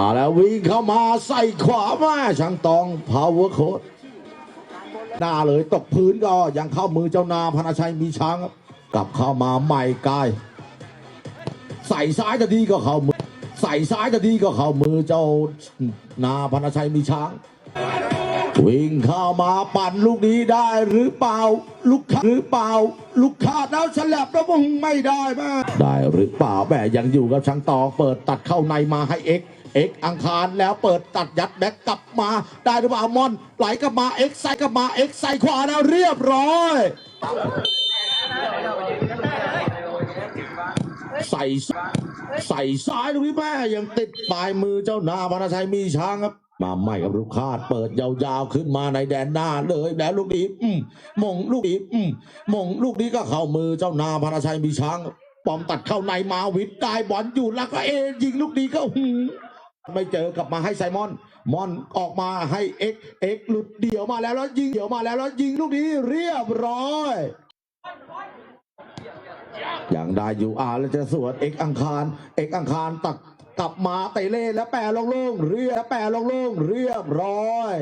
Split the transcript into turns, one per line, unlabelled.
อาแล้ววิ่งเข้ามาใส่ขวามาช่างตองพาวเวอร์โคดหน้าเลยตกพื้นก็ยังเข้ามือเจ้านาพนาชัยมีช้างครับกลับเข้ามาใหม่กาย ใส่ซ้ายจะดีก็เข้ามือ ใส่ซ้ายจะดีก็เข้ามือเจ้านาพนาชัยมีช้าง วิ่งเข้ามาปั่นลูกนี้ได้หรือเปล่าลูกขาดหรือเปล่าลูกขาดแล้วฉลับแล้วมึงไม่ได้แม่ได้หรือเปล่าแม่ยังอยู่กับช่างตองเปิดตัดเข้าในมาให้เอ็ก เอ็กอังคารแล้วเปิดตัดยัดแบ็กกลับมา ได้หรือเปล่ามอนไหลกลับมาเอ็กใส่กลับมาเอ็กใส่ขวาแล้วเรียบร้อยใส่ใส่ซ้ายลูกนี้แม่ยังติดปลายมือเจ้านาพนาชัยมีช้างครับ มาใหม่กับลูกคาดเปิดยาวๆขึ้นมาในแดนหน้าเลยแล้วลูกนี้อืมมงลูกนี้อืมมงลูกนี้ก็เข้ามือเจ้านาพนาชัยมีช้างปอมตัดเข้าในมาวิทย์ได้บอลอยู่แล้วก็เอยิงลูกนี้ก็หื ไม่เจอกลับมาให้ไซมอน มอนออกมาให้เอ็กเอ็กหลุดเดี่ยวมาแล้วแล้วยิงเดี่ยวมาแล้วแล้วยิงลูกนี้เรียบร้อยอย่างได้อยู่อาแล้วจะสวดเอกอังคารเอกอังคารตักกลับมาเตะเล่แล้วแปรลงลงเรียบแปรลงลงเรียบร้อย